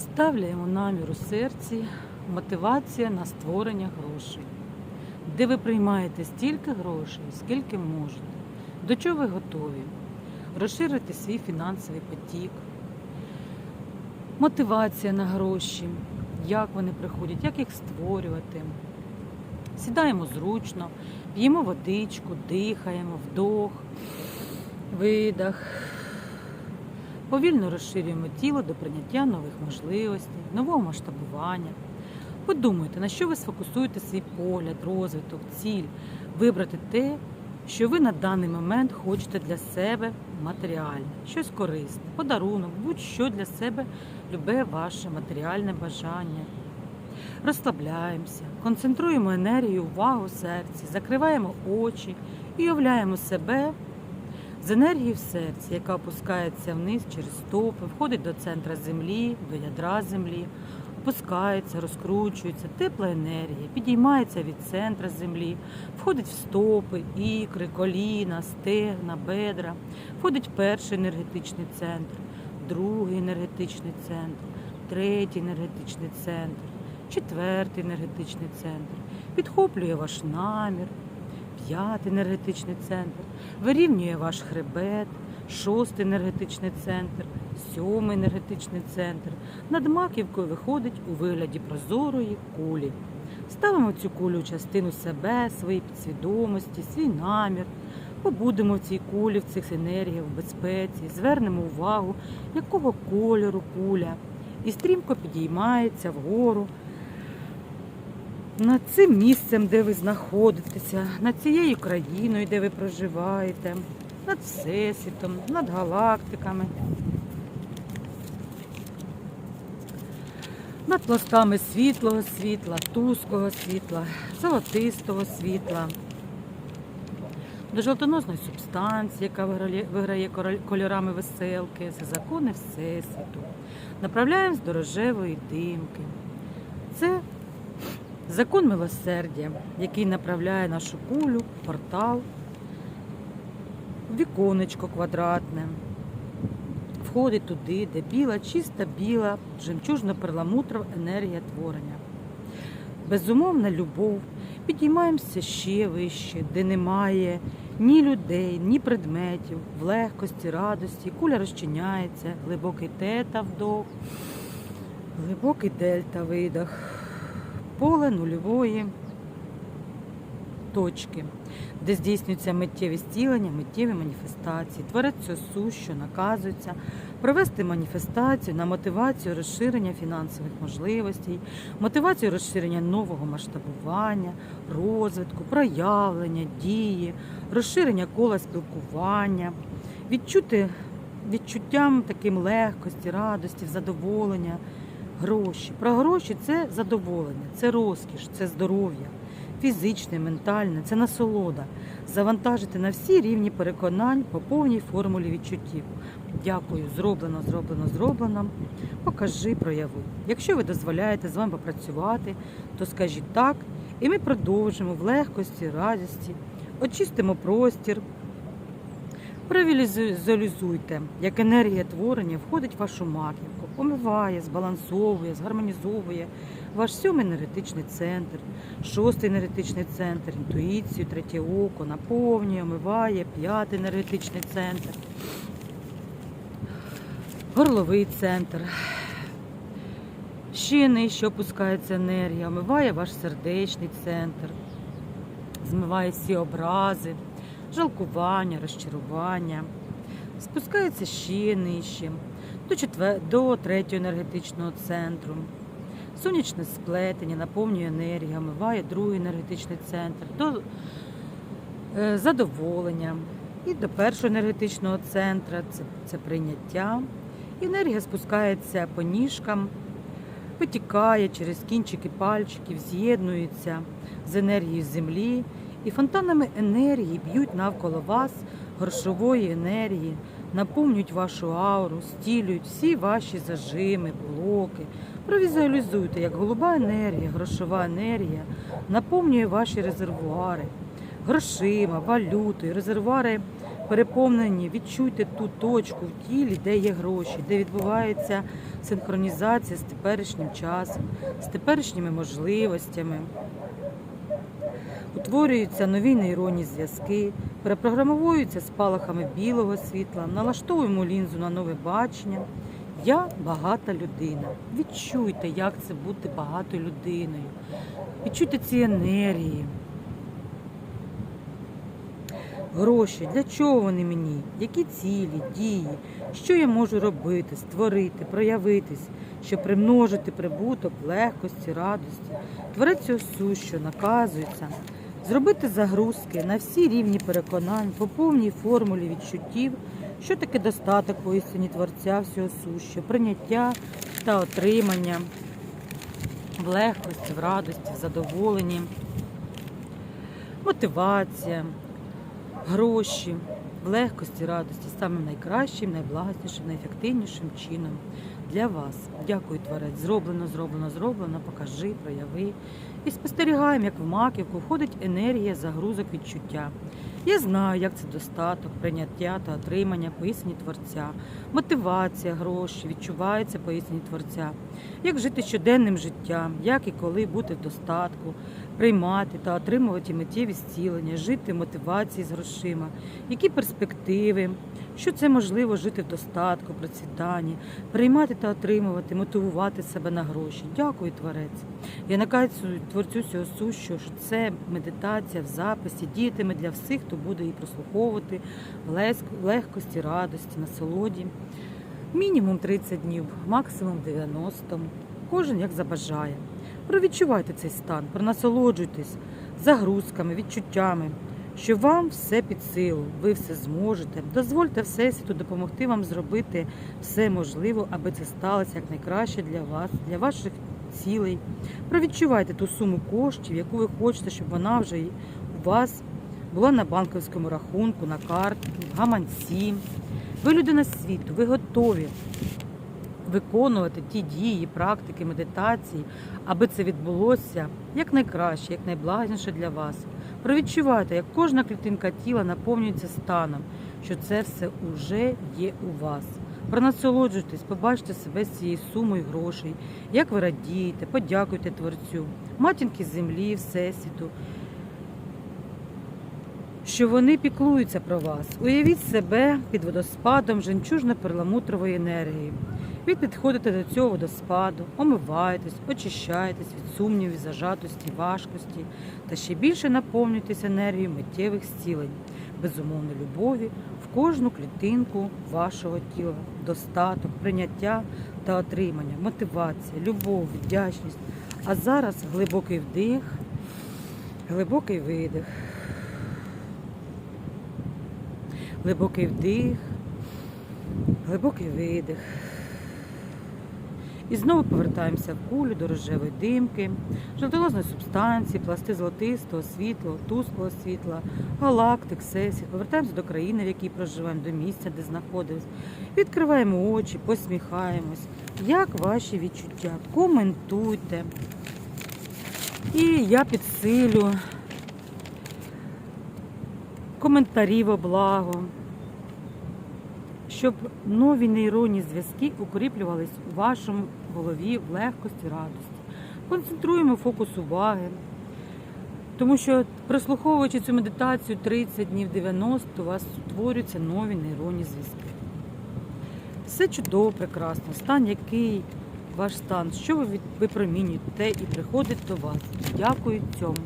Ставляємо намір у серці, мотивація на створення грошей, де ви приймаєте стільки грошей, скільки можете, до чого ви готові, розширити свій фінансовий потік, мотивація на гроші, як вони приходять, як їх створювати. Сідаємо зручно, п'ємо водичку, дихаємо, вдох, видах. Повільно розширюємо тіло до прийняття нових можливостей, нового масштабування. Подумайте, на що ви сфокусуєте свій погляд, розвиток, ціль, вибрати те, що ви на даний момент хочете для себе матеріальне, щось корисне, подарунок, будь-що для себе любе ваше матеріальне бажання. Розслабляємося, концентруємо енергію, увагу серці, закриваємо очі і уявляємо себе з енергії в серці, яка опускається вниз через стопи, входить до центра землі, до ядра землі, опускається, розкручується, тепла енергія, підіймається від центра землі, входить в стопи, ікри, коліна, стегна, бедра, входить в перший енергетичний центр, другий енергетичний центр, третій енергетичний центр, четвертий енергетичний центр, підхоплює ваш намір п'ятий енергетичний центр, вирівнює ваш хребет, шостий енергетичний центр, сьомий енергетичний центр. Над маківкою виходить у вигляді прозорої кулі. Ставимо цю кулю в частину себе, своєї підсвідомості, свій намір. Побудемо в цій кулі, в цих енергіях, в безпеці, звернемо увагу, якого кольору куля, і стрімко підіймається вгору, над цим місцем, де ви знаходитеся, над цією країною, де ви проживаєте, над Всесвітом, над галактиками, над пластами світлого світла, туского світла, золотистого світла, до жовтоносної субстанції, яка виграє, кольорами веселки, це закони Всесвіту. Направляємось до рожевої димки. Це Закон милосердя, який направляє нашу кулю портал, віконечко квадратне, входить туди, де біла, чиста біла, жемчужно-перламутрова енергія творення. Безумовна любов. Підіймаємося ще вище, де немає ні людей, ні предметів, в легкості, радості. Куля розчиняється, глибокий тета вдох, глибокий дельта видох поле нульової точки, де здійснюється миттєві зцілення, миттєві маніфестації. Творець цього сущу наказується провести маніфестацію на мотивацію розширення фінансових можливостей, мотивацію розширення нового масштабування, розвитку, проявлення, дії, розширення кола спілкування, відчути відчуттям таким легкості, радості, задоволення. Гроші. Про гроші це задоволення, це розкіш, це здоров'я, фізичне, ментальне, це насолода. Завантажити на всі рівні переконань по повній формулі відчуттів. Дякую, зроблено, зроблено, зроблено. Покажи, прояви. Якщо ви дозволяєте з вами попрацювати, то скажіть так, і ми продовжимо в легкості, радості, очистимо простір. Провізуалізуйте, як енергія творення входить в вашу маківку, помиває, збалансовує, згармонізовує ваш сьомий енергетичний центр, шостий енергетичний центр, інтуїцію, третє око, наповнює, омиває, п'ятий енергетичний центр, горловий центр. Ще нижче опускається енергія, омиває ваш сердечний центр, змиває всі образи жалкування, розчарування. Спускається ще нижче, до, четвер... до третього енергетичного центру. Сонячне сплетення наповнює енергію, омиває другий енергетичний центр, до е, задоволення. І до першого енергетичного центру це, це прийняття. Енергія спускається по ніжкам, витікає через кінчики пальчиків, з'єднується з енергією землі і фонтанами енергії б'ють навколо вас грошової енергії, наповнюють вашу ауру, стілюють всі ваші зажими, блоки. Провізуалізуйте, як голуба енергія, грошова енергія наповнює ваші резервуари грошима, валютою, резервуари переповнені, відчуйте ту точку в тілі, де є гроші, де відбувається синхронізація з теперішнім часом, з теперішніми можливостями. Утворюються нові нейронні зв'язки, перепрограмовуються спалахами білого світла, налаштовуємо лінзу на нове бачення. Я багата людина. Відчуйте, як це бути багатою людиною. Відчуйте ці енергії. Гроші, для чого вони мені? Які цілі, дії, що я можу робити, створити, проявитись, щоб примножити прибуток, легкості, радості, творець цього сущого наказується, зробити загрузки на всі рівні переконань по повній формулі відчуттів, що таке достаток у істині творця всього сущого, прийняття та отримання в легкості, в радості, в задоволенні, мотивація гроші в легкості, радості, самим найкращим, найблагоснішим, найефективнішим чином для вас. Дякую, Творець. Зроблено, зроблено, зроблено. Покажи, прояви. І спостерігаємо, як в маківку входить енергія загрузок відчуття. Я знаю, як це достаток, прийняття та отримання пояснені Творця, мотивація, гроші відчуваються пояснені Творця, як жити щоденним життям, як і коли бути в достатку, приймати та отримувати миттєві зцілення, жити мотивації з грошима, які перспективи, що це можливо жити в достатку, процвітанні, приймати та отримувати, мотивувати себе на гроші. Дякую, Творець. Я наказую творцю цього сущого, що це медитація в записі діятиме для всіх, хто буде її прослуховувати в легкості, радості, насолоді. Мінімум 30 днів, максимум 90. Кожен як забажає. Провідчувайте цей стан, пронасолоджуйтесь загрузками, відчуттями, що вам все під силу, ви все зможете. Дозвольте Всесвіту допомогти вам зробити все можливе, аби це сталося якнайкраще для вас, для ваших цілей. Провідчувайте ту суму коштів, яку ви хочете, щоб вона вже у вас була на банківському рахунку, на карті, в гаманці. Ви людина світу, ви готові виконувати ті дії, практики, медитації, аби це відбулося якнайкраще, якнайблагісніше для вас. Провідчувайте, як кожна клітинка тіла наповнюється станом, що це все уже є у вас. Пронасолоджуйтесь, побачте себе з цією сумою грошей, як ви радієте, подякуйте Творцю, матінки землі, Всесвіту, що вони піклуються про вас. Уявіть себе під водоспадом жемчужно-перламутрової енергії. Ви підходите до цього водоспаду, омиваєтесь, очищаєтесь від сумнівів, зажатості, важкості та ще більше наповнюєтесь енергією миттєвих зцілень, безумовної любові в кожну клітинку вашого тіла, достаток, прийняття та отримання, мотивація, любов, вдячність. А зараз глибокий вдих, глибокий видих. Глибокий вдих, глибокий видих. І знову повертаємося в кулю до рожевої димки, жовтолозної субстанції, пласти золотистого світла, тусклого світла, галактик, всесвіт. Повертаємося до країни, в якій проживаємо, до місця, де знаходимось. Відкриваємо очі, посміхаємось. Як ваші відчуття? Коментуйте. І я підсилю коментарі во благо, щоб нові нейронні зв'язки укріплювались у вашому голові в легкості, радості. Концентруємо фокус уваги, тому що прослуховуючи цю медитацію 30 днів 90, у вас створюються нові нейронні зв'язки. Все чудово, прекрасно. Стан, який ваш стан, що ви випромінюєте, і приходить до вас. Дякую цьому.